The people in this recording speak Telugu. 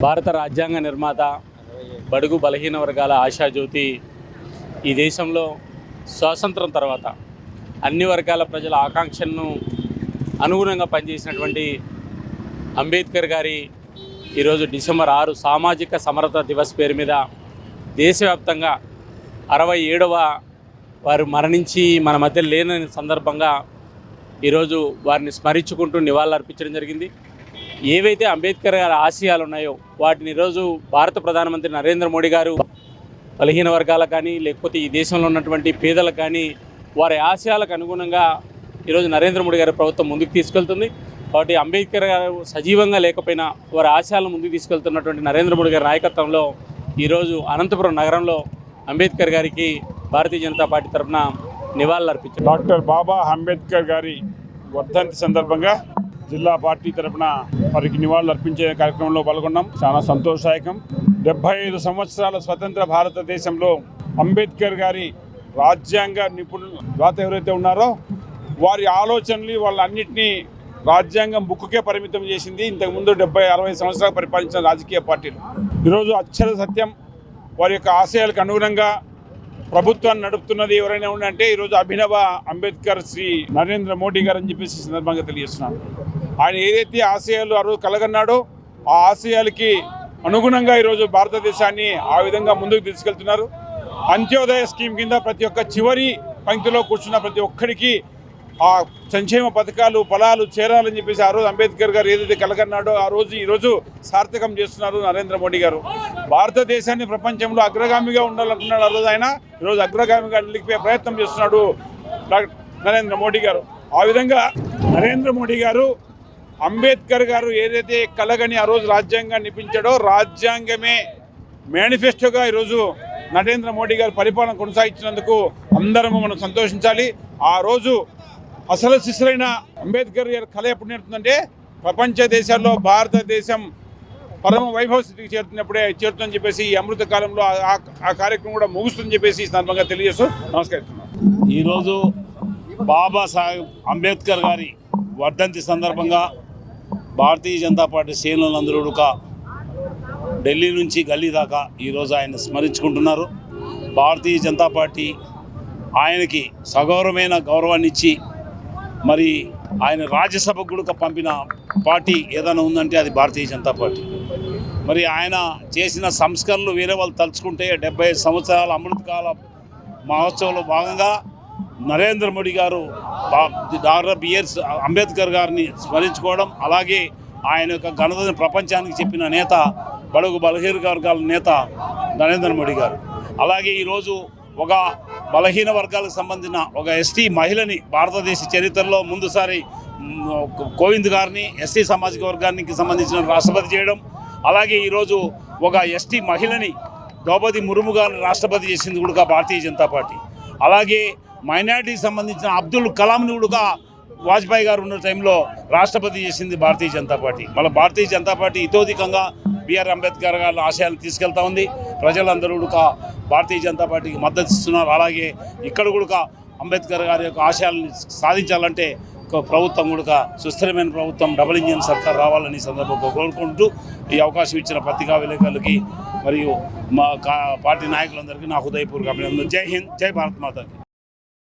భారత రాజ్యాంగ నిర్మాత బడుగు బలహీన వర్గాల ఆశాజ్యోతి ఈ దేశంలో స్వాతంత్రం తర్వాత అన్ని వర్గాల ప్రజల ఆకాంక్షలను అనుగుణంగా పనిచేసినటువంటి అంబేద్కర్ గారి ఈరోజు డిసెంబర్ ఆరు సామాజిక సమరత దివస్ పేరు మీద దేశవ్యాప్తంగా అరవై ఏడవ వారు మరణించి మన మధ్య లేని సందర్భంగా ఈరోజు వారిని స్మరించుకుంటూ నివాళులర్పించడం జరిగింది. ఏవైతే అంబేద్కర్ గారి ఆశయాలు ఉన్నాయో వాటిని ఈరోజు భారత ప్రధానమంత్రి నరేంద్ర మోడీ గారు బలహీన వర్గాలకు కానీ లేకపోతే ఈ దేశంలో ఉన్నటువంటి పేదలకు కానీ వారి ఆశయాలకు అనుగుణంగా ఈరోజు నరేంద్ర మోడీ గారి ప్రభుత్వం ముందుకు తీసుకెళ్తుంది. కాబట్టి అంబేద్కర్ గారు సజీవంగా లేకపోయినా వారి ఆశయాలను ముందుకు తీసుకెళ్తున్నటువంటి నరేంద్ర మోడీ గారి నాయకత్వంలో ఈరోజు అనంతపురం నగరంలో అంబేద్కర్ గారికి భారతీయ జనతా పార్టీ తరఫున నివాళులు అర్పించారు డాక్టర్ బాబా అంబేద్కర్ గారి వర్ధంతి సందర్భంగా జిల్లా పార్టీ తరఫున వారికి నివాళులు అర్పించే కార్యక్రమంలో పాల్గొన్నాం. చాలా సంతోషదాయకం. డెబ్బై ఐదు సంవత్సరాల స్వతంత్ర భారతదేశంలో అంబేద్కర్ గారి రాజ్యాంగ నిపుణులు రాత ఎవరైతే ఉన్నారో వారి ఆలోచనలు వాళ్ళన్నింటినీ రాజ్యాంగం బుక్కుకే పరిమితం చేసింది. ఇంతకుముందు డెబ్బై అరవై సంవత్సరాలు పరిపాలించిన రాజకీయ పార్టీలు. ఈరోజు అక్షర సత్యం వారి యొక్క ఆశయాలకు అనుగుణంగా ప్రభుత్వాన్ని నడుపుతున్నది ఎవరైనా ఉండంటే ఈరోజు అభినవ అంబేద్కర్ శ్రీ నరేంద్ర మోడీ గారు అని చెప్పేసి సందర్భంగా తెలియజేస్తున్నాను. ఆయన ఏదైతే ఆశయాలు ఆ రోజు కలగన్నాడో ఆ ఆశయాలకి అనుగుణంగా ఈరోజు భారతదేశాన్ని ఆ విధంగా ముందుకు తీసుకెళ్తున్నారు. అంత్యోదయ స్కీమ్ కింద ప్రతి ఒక్క చివరి పంక్తిలో కూర్చున్న ప్రతి ఒక్కరికి ఆ సంక్షేమ పథకాలు ఫలాలు చేరాలని చెప్పేసి ఆ రోజు అంబేద్కర్ గారు ఏదైతే కలగన్నాడో ఆ రోజు ఈరోజు సార్థకం చేస్తున్నారు నరేంద్ర మోడీ గారు. భారతదేశాన్ని ప్రపంచంలో అగ్రగామిగా ఉండాలనుకున్నాడు ఆ రోజు ఆయన. ఈరోజు అగ్రగామిగా నిలిపే ప్రయత్నం చేస్తున్నాడు నరేంద్ర మోడీ గారు. ఆ విధంగా నరేంద్ర మోడీ గారు అంబేద్కర్ గారు ఏదైతే కలగని ఆ రోజు రాజ్యాంగాన్ని నిపించాడో రాజ్యాంగమే మేనిఫెస్టోగా ఈరోజు నరేంద్ర మోడీ గారు పరిపాలన కొనసాగించినందుకు అందరము మనం సంతోషించాలి. ఆ రోజు అసలు శిశులైన అంబేద్కర్ గారి కళ ఎప్పుడు నేర్తుందంటే ప్రపంచ దేశాల్లో భారతదేశం పరమ వైభవ స్థితికి చేరుతున్నప్పుడే చేరుతుందని చెప్పేసి ఈ అమృత కాలంలో ఆ- ఆ- ఆ కార్యక్రమం కూడా ముగుస్తుందని చెప్పేసి ఈ సందర్భంగా తెలియజేస్తూ నమస్కరిస్తున్నాను ఈరోజు బాబాసాహెబ్ అంబేద్కర్ గారి వర్ధంతి సందర్భంగా భారతీయ జనతా పార్టీ శ్రేణులందరూ కూడా ఢిల్లీ నుంచి గల్లీ దాకా ఈరోజు ఆయన స్మరించుకుంటున్నారు. భారతీయ జనతా పార్టీ ఆయనకి సగౌరవమైన గౌరవాన్ని ఇచ్చి మరి ఆయన రాజ్యసభకు కూడా పంపిన పార్టీ ఏదైనా ఉందంటే అది భారతీయ జనతా పార్టీ. మరి ఆయన చేసిన సంస్కరణలు వేరే వాళ్ళు తలుచుకుంటే డెబ్బై సంవత్సరాల అమృతకాల మహోత్సవంలో భాగంగా నరేంద్ర మోడీ గారు బా- డాక్టర్ అంబేద్కర్ గారిని స్మరించుకోవడం అలాగే ఆయన యొక్క ఘనతను ప్రపంచానికి చెప్పిన నేత బడుగు బలహీన వర్గాల నేత నరేంద్ర మోడీ గారు. అలాగే ఈరోజు ఒక బలహీన వర్గాలకు సంబంధించిన ఒక ఎస్టీ మహిళని భారతదేశ చరిత్రలో ముందుసారి కోవింద్ గారిని ఎస్టీ సామాజిక వర్గానికి సంబంధించిన రాష్ట్రపతి చేయడం అలాగే ఈరోజు ఒక ఎస్టీ మహిళని ద్రౌపది ముర్ము గారిని రాష్ట్రపతి చేసింది కూడా భారతీయ జనతా పార్టీ. అలాగే మైనారిటీకి సంబంధించిన అబ్దుల్ కలాంని కూడా వాజ్పేయి గారు ఉన్న టైంలో రాష్ట్రపతి చేసింది భారతీయ జనతా పార్టీ. మళ్ళీ భారతీయ జనతా పార్టీ ఇతోధికంగా బిఆర్ అంబేద్కర్ గారి ఆశయాలను తీసుకెళ్తా ఉంది. ప్రజలందరూ కూడా భారతీయ జనతా పార్టీకి మద్దతు ఇస్తున్నారు. అలాగే ఇక్కడ కూడా అంబేద్కర్ గారి యొక్క ఆశయాలను సాధించాలంటే ప్రభుత్వం కూడా సుస్థిరమైన ప్రభుత్వం డబుల్ ఇంజిన్ సర్కార్ రావాలని సందర్భంగా కోరుకుంటూ ఈ అవకాశం ఇచ్చిన పత్రికా విలేకరులకి మరియు మా కా- పార్టీ నాయకులందరికీ నా హృదయపూర్వక అభినందన జై హింద్ జై భారత్ మాతకి.